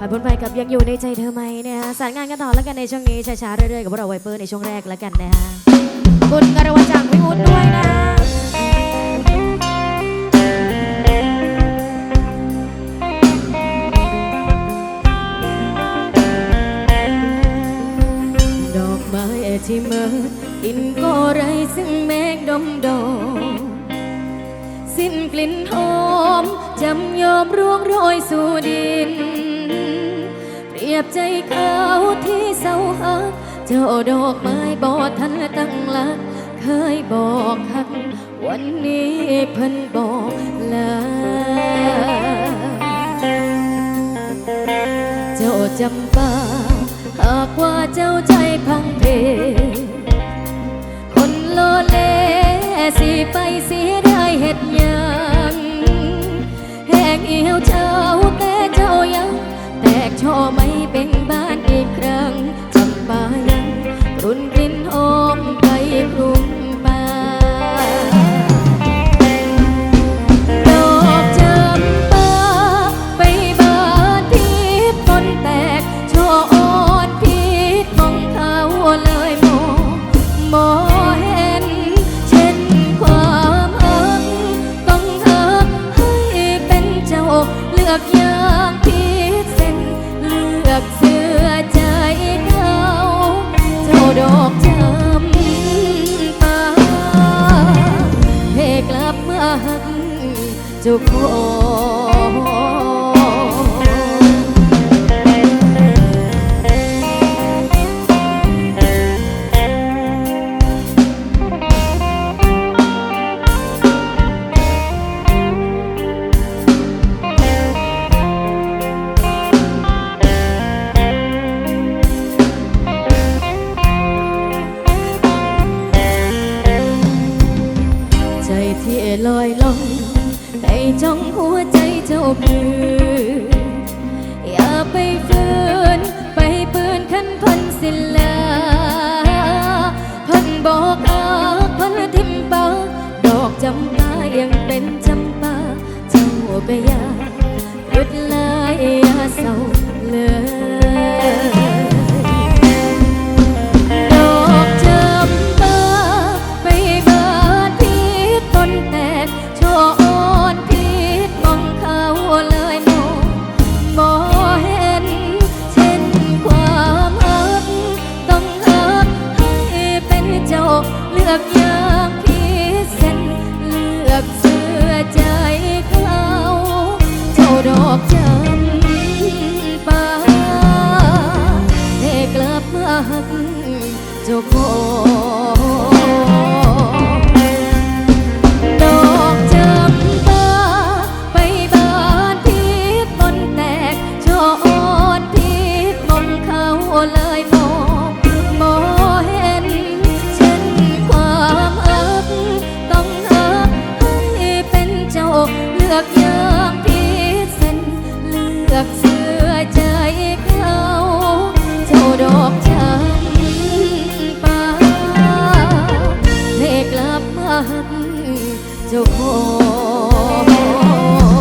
ผ่านพ้นไปกับยังอยู่ในใจเธอไหมเนี่ยสารงานกันต่อแล้วกันในช่วงนี้ช้าๆเรื่อยๆกับพวกเราไวเปอร์ในช่วงแรกแล้วกันนะฮะคุณกระวัจากพี่วุฒิด้วยนะดอกไม้ที่เมื่อกินก็ไรซึ่งแมงดมดมสิ้นกลิ่นหอมจำยอมร่วงโรยสู่ดิน บใจเขาที่เศร้าหัก เจ้าดอกไม้บอทันตั้งลัก เคยบอกหัก วันนี้เพิ่นบอกลาเจ้าจำปาหากว่าเจ้าใจพังเพคนโลเลสิไปเสียได้เห็ดยังแหงเอียวเจ้าแต่เจ้ายัง แตกช่อไม่ เจ้าของใจ้องหัวใจเจ้าคืออย่าไปฝืนไปปืนขันพันศิลาพันบอกอาพันทิมปาดอกจำปายังเป็นจำปาเจ้าก็ยาหยุดลายอย่าเศร้า เจ้าของ เจ้าของ